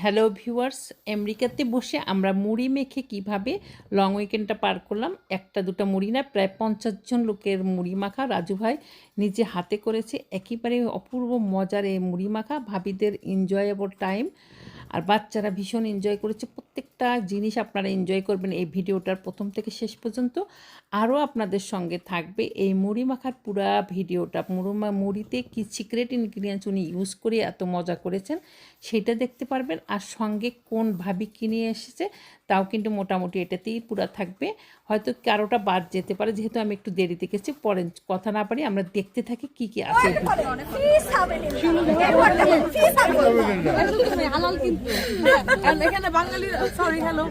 Hello viewers আমেরিকাতে বসে আমরা মুড়ি মেখে কীভাবে লং উইকেন্ডটা পার করলাম? একটা, দুটো মুড়ি না, প্রায় পঞ্চাশ জন লোকের মুড়ি মাখা। রাজু ভাই নিজে হাতে করেছে একেবারে অপূর্ব মজার এই মুড়ি মাখা। ভাবিদের এনজয়েবল টাইম আর বাচ্চারা ভীষণ এনজয় করেছে। প্রত্যেকটা জিনিস আপনারা এনজয় করবেন এই ভিডিওটার প্রথম থেকে শেষ পর্যন্ত। আরও আপনাদের সঙ্গে থাকবে এই মুড়ি মাখার পুরা ভিডিওটা। মুড়ি মুড়িতে কি সিক্রেট ইনগ্রিডিয়েন্টস উনি ইউজ করে এত মজা করেছেন সেটা দেখতে পারবেন। আর সঙ্গে কোন ভাবি কিনে এসেছে তাও কিন্তু মোটামুটি এটাতেই পুরা থাকবে। হয়তো কারোটা বাদ যেতে পারে যেহেতু আমি একটু দেরিতে গেছি। পরে কথা না পারি আমরা দেখতে থাকি কি কি আছে। এই ভিডিওতে। ফিস হবে ফিস হবে হালাল কিন্তু। কারণ এখানে বাঙালি সরি হ্যালো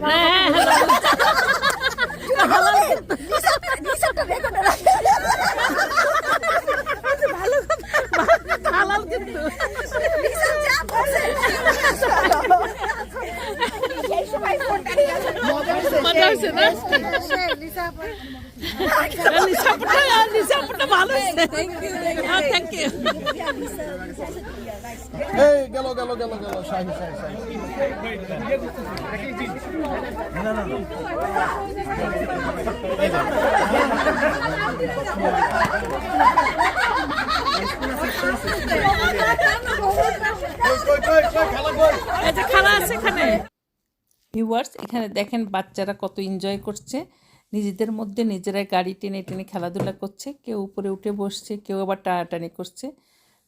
হিসাবটা রেকর্ড হালাল কিন্তু। মজা হয়েছে না লিসাপটা লিসাপটা ভালো হয়েছে থ্যাংক ইউ হ্যাঁ থ্যাংক ইউ এই, গেল গেল গেল গেল, শাহি শাহি ভিউয়ার্স এখানে। দেখেন বাচ্চারা কত এনজয় করছে। নিজেদের মধ্যে নিজেরাই গাড়ি টেনে টেনে খেলাধুলা করছে। কেউ উপরে উঠে বসছে, কেউ আবার টানাটানি করছে।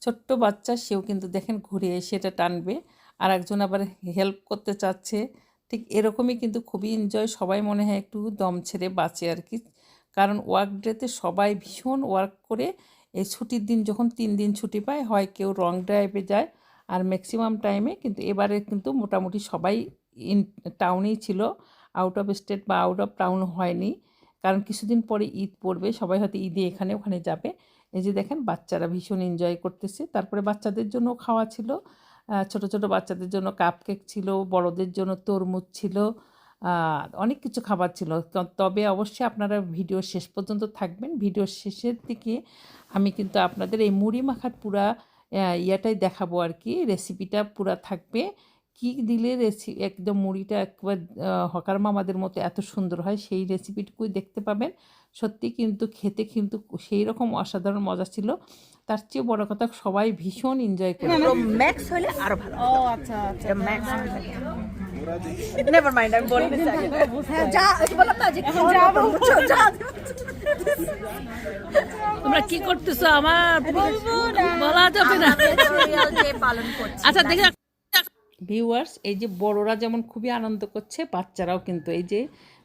ছোট্ট বাচ্চা, সেও কিন্তু দেখেন ঘুরে এসে এটা টানবে। আর একজন আবার হেল্প করতে চাচ্ছে। ঠিক এরকমই কিন্তু খুবই এনজয় সবাই মনে হয় একটু দম ছেড়ে বাঁচে আর কি। কারণ ওয়ার্ক ডেতে সবাই ভীষণ ওয়ার্ক করে। এই ছুটির দিন যখন তিন দিন ছুটি পায়, হয় কেউ রং ড্রাইভে যায়। আর ম্যাক্সিমাম টাইমে কিন্তু এবারে কিন্তু মোটামুটি সবাই ইন টাউনেই ছিল। আউট অফ স্টেট বা আউট অফ টাউন হয়নি। কারণ কিছুদিন পরে ঈদ পড়বে, সবাই হয়তো ঈদে এখানে ওখানে যাবে। এই যে দেখেন, বাচ্চারা ভীষণ এনজয় করতেছে। তারপরে বাচ্চাদের জন্য খাওয়া ছিল ছোট ছোট বাচ্চাদের জন্য কাপ কেক ছিল, বড়দের জন্য তরমুজ ছিল অনেক কিছু খাবার ছিল। তবে অবশ্যই আপনারা ভিডিও শেষ পর্যন্ত থাকবেন। ভিডিও শেষের দিকে আমি কিন্তু আপনাদের এই মুড়ি মাখার পুরা ইয়েটাই দেখাবো আর কি। রেসিপিটা পুরা থাকবে। কি দিলে রেসি একদম মুড়িটা একবার হকার মামাদের মতো এত সুন্দর হয় সেই রেসিপিটুকুই দেখতে পাবেন। সত্যি কিন্তু খেতে কিন্তু সেই রকম অসাধারণ মজা ছিল। তার চেয়ে বড় কথা সবাই ভীষণ এনজয় করে। ম্যাক্স হলে আরও ভালো ও আচ্ছা আচ্ছা। ম্যাক্স নেভার মাইন্ড আমি বলি না হ্যাঁ যা বললাম না যে খাওয়া যা। তোমরা কি করতেছো আমার বলা যাবে না। যে পালন করছি। আচ্ছা দেখে ভিউয়ার্স এই যে বড়রা যেমন খুবই আনন্দ করছে, বাচ্চারাও কিন্তু এই যে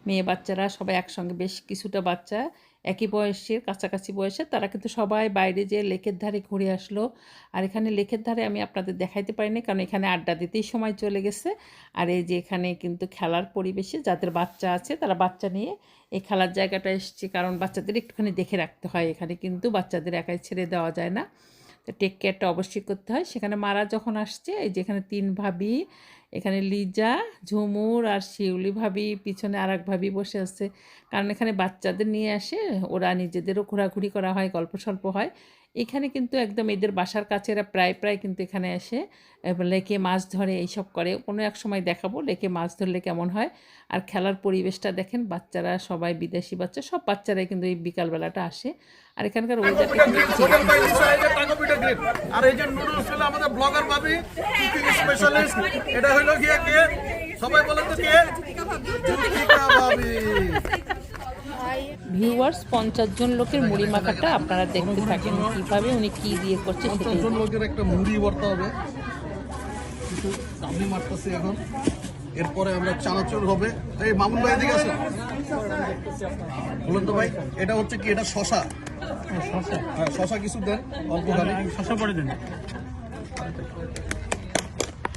মেয়ে বাচ্চারা সবাই একসঙ্গে বেশ কিছুটা বাচ্চা, একই বয়সের, কাছাকাছি বয়সে তারা কিন্তু সবাই বাইরে যেয়ে লেকের ধারে ঘুরে আসলো। আর এখানে লেকের ধারে আমি আপনাদের দেখাইতে পারিনি, কারণ এখানে আড্ডা দিতেই সময় চলে গেছে। আর এই যে এখানে কিন্তু খেলার পরিবেশে যাদের বাচ্চা আছে, তারা বাচ্চা নিয়ে এই খেলার জায়গাটা এসছে, কারণ বাচ্চাদের একটুখানি দেখে রাখতে হয়। এখানে কিন্তু বাচ্চাদের একাই ছেড়ে দেওয়া যায় না। টেক কেয়ারটা অবশ্যই করতে হয়। সেখানে মারা যখন আসছে, এই যেখানে তিন ভাবি, এখানে লিজা, ঝুমুর আর শিউলি ভাবি পিছনে আর এক ভাবি বসে আছে। কারণ এখানে বাচ্চাদের নিয়ে আসে, ওরা নিজেদেরও ঘোরাঘুরি করা হয় গল্প স্বল্প হয়। এখানে কিন্তু একদম এদের বাসার কাছে এরা প্রায় প্রায় কিন্তু এখানে এসে লেকে মাছ ধরে এইসব করে। কোনো এক সময় দেখাবো লেকে মাছ ধরলে কেমন হয়। আর খেলার পরিবেশটা দেখেন বাচ্চারা সবাই বিদেশি বাচ্চা সব বাচ্চারাই কিন্তু এই বিকালবেলাটা আসে। আর এখানকার ওয়েদারটা কিন্তু ছোটন ভাই নিচে এই যে টাকা পিঠা গ্রিপ আর এই যে নুডলস হলো আমাদের ব্লগার ভাবি কুকিং স্পেশালিস্ট এটা হলো গিয়ে কে? সবাই বলেন তো কে? ভাবি। ভিউয়ার্স পঞ্চাশ জন লোকের মুড়ি মাখাটা আপনারা দেখতে থাকেন কীভাবে উনি কি দিয়ে করছে সেটাই লোকের একটা মুড়ি ভর্তা হবে। কিছু চাবনি মারতেছি এখন। এরপরে আমরা চানাচুর হবে। এই মামুন ভাই এদিকে আসো বলুন তো ভাই এটা হচ্ছে কি এটা শশা? হ্যাঁ শশা। কিছু দেন অল্প খালি। শশা পরে দেন।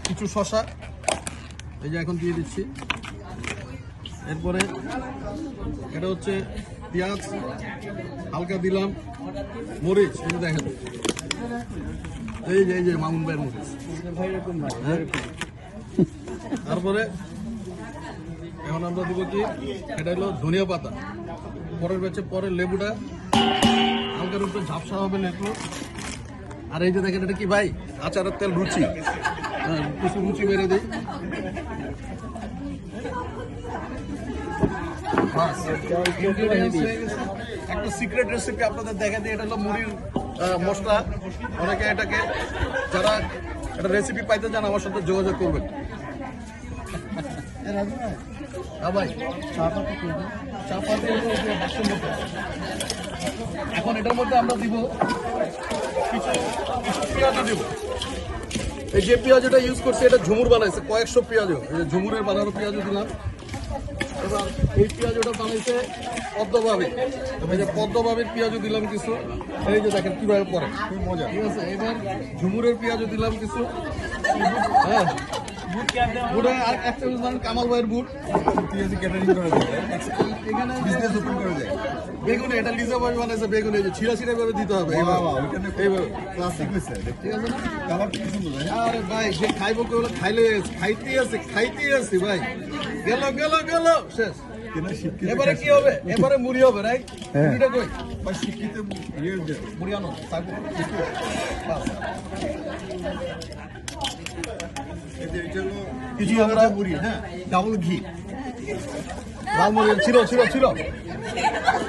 কিছু শশা। এই যে এখন দিয়ে দিচ্ছি। এরপরে এটা হচ্ছে পেঁয়াজ হালকা দিলাম মরিচ যে দেখেন। এই যে এই যে মামুন ভাইয়ের মরিচ। হ্যাঁ? তারপরে এখন আমরা দিব কি এটা হলো ধনিয়া পাতা। পরের ব্যাচে পরে লেবুটা। হালকার উপরে ঝাপসা হবে লেবু। আর এই যে দেখেন এটা কি ভাই? আচারের তেল রুচি। হ্যাঁ, কিছু লুচি মেরে দিই বাস, ingredients হয়ে গেছে। একটা সিক্রেট রেসিপি আপনাদের দেখা এটা হলো মুড়ির মশলা। অনেকে এটাকে, যারা একটা রেসিপি পাইতে চান, আমার সাথে যোগাযোগ করবেন। হ্যাঁ। এখন এটার মধ্যে আমরা দিব কিছু পেঁয়াজও দিব। এই যে পেঁয়াজটা ইউজ করছে, এটা ঝুমুর বানাইছে, কয়েকশো পেঁয়াজও। ঝুমুরের বানানো পেঁয়াজও দিলাম। এবার এই পেঁয়াজটা বানাইছে পদ্মভাবে এই যে পদ্মভাবের পেঁয়াজও দিলাম কিছু। এই যে দেখেন কীভাবে পরে খুব মজা ঠিক আছে? এবার ঝুমুরের পেঁয়াজও দিলাম কিছু। হ্যাঁ? বুটে আর এক চামচ মানে কামাল ভাইয়ের বুট। পেঁয়াজি ক্যাটারিং করে এখানে বিজনেস ওপেন করে যায় বেগুনে এটা লিজা ভাই বানাইছে বেগুনে এই যে ছিঁড়া ছিঁড়া ভাবে দিতে হবে এইভাবে। ক্লাসিক হয়েছে ঠিক আছে না? কালার কি সুন্দর আরে ভাই যে খাইবো কেবল খাইলে খাইতেই আছে খাইতেই আছে ভাই। গেল গেল গেল শেষ। এবারে কি হবে? এবারে মুড়ি হবে রাইট মুড়িটা কই? ভাই শিক্ষিত মুড়ি আনো বাস। কিছু আমরা মুড়ি হ্যাঁ? ডাবল ঘি। লাল মুড়ি ছিল ছিল ছিল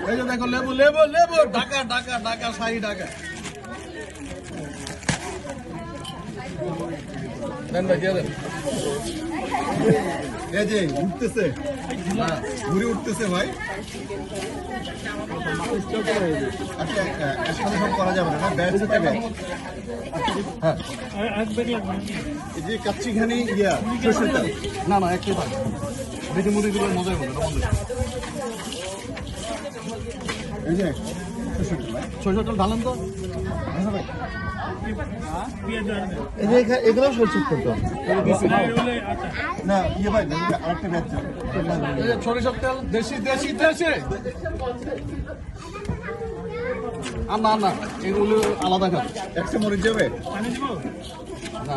এই যে দেখো লেবু লেবু লেবু ঢাকা ঢাকা ঢাকা শাহি ঢাকা। দেন ভাই দিয়ে দেন। এই যে উঠতেছে। ঘুরে উঠতেছে ভাই। আচ্ছা একসাথে সব করা যাবে না ব্যাচ ব্যাচ। হ্যাঁ। এই যে কাচ্চিখানি ইয়া, সরষের না না একটু থাক বেশি মুড়ি দিলে মজাই হবে না এই যে সরষের ভাই। ঢালেন তো। এখা- এগুলো সরষের তেল না ইয়ে ভাই আরেকটা ব্যাচ সরিষার তেল দেশি দেশি দেশি। আর না না এগুলো আলাদা খাবে। একটা মরিচ যাবে? না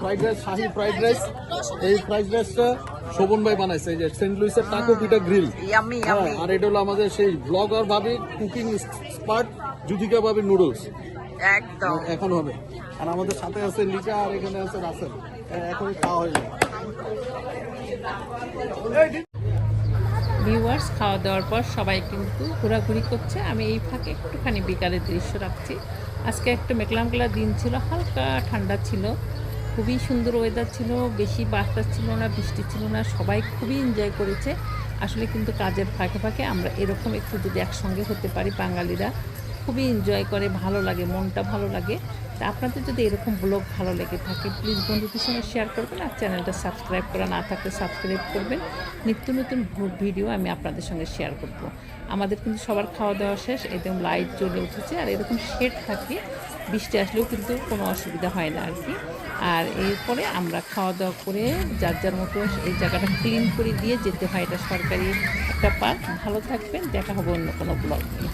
ফ্রাইড রাইস শাহি ফ্রাইড রাইস এই ফ্রাইড রাইসটা শোভন ভাই বানাইছে। এই যে সেন্ট লুইসের টাকো পিটা গ্রিল আর এটা হলো আমাদের সেই ব্লগার ভাবে কুকিং স্পার্ট জুথিকা ভাবে নুডলস একদম। এখন হবে। আর আমাদের সাথে আছে লিকা আর এখানে আছে রাসেল। ভিউয়ার্স খাওয়া দাওয়ার পর সবাই কিন্তু ঘোরাঘুরি করছে। আমি এই ফাঁকে একটুখানি বিকালের দৃশ্য রাখছি। আজকে একটু মেঘলা দিন ছিল, হালকা ঠান্ডা ছিল। খুবই সুন্দর ওয়েদার ছিল, বেশি বাতাস ছিল না, বৃষ্টি ছিল না, সবাই খুবই এনজয় করেছে। আসলে কিন্তু কাজের ফাঁকে ফাঁকে আমরা এরকম একটু যদি একসঙ্গে হতে পারি বাঙালিরা, খুবই এনজয় করে, ভালো লাগে, মনটা ভালো লাগে। তা আপনাদের যদি এরকম ব্লগ ভালো লেগে থাকে প্লিজ বন্ধুদের সঙ্গে শেয়ার করবেন আর চ্যানেলটা সাবস্ক্রাইব করা না থাকলে সাবস্ক্রাইব করবেন। নিত্য নতুন ভিডিও আমি আপনাদের সঙ্গে শেয়ার করব। আমাদের কিন্তু সবার খাওয়া দাওয়া শেষ, একদম লাইট জ্বলে উঠেছে আর এরকম শেড থাকে, বৃষ্টি আসলেও কিন্তু কোনো অসুবিধা হয় না আর কি। আর এরপরে আমরা খাওয়া দাওয়া করে যার যার মতো এই জায়গাটা ক্লিন করে দিয়ে যেতে হয় এটা সরকারি একটা পার্ক ভালো থাকবেন, দেখা হবে অন্য কোনো ব্লগ নিয়ে।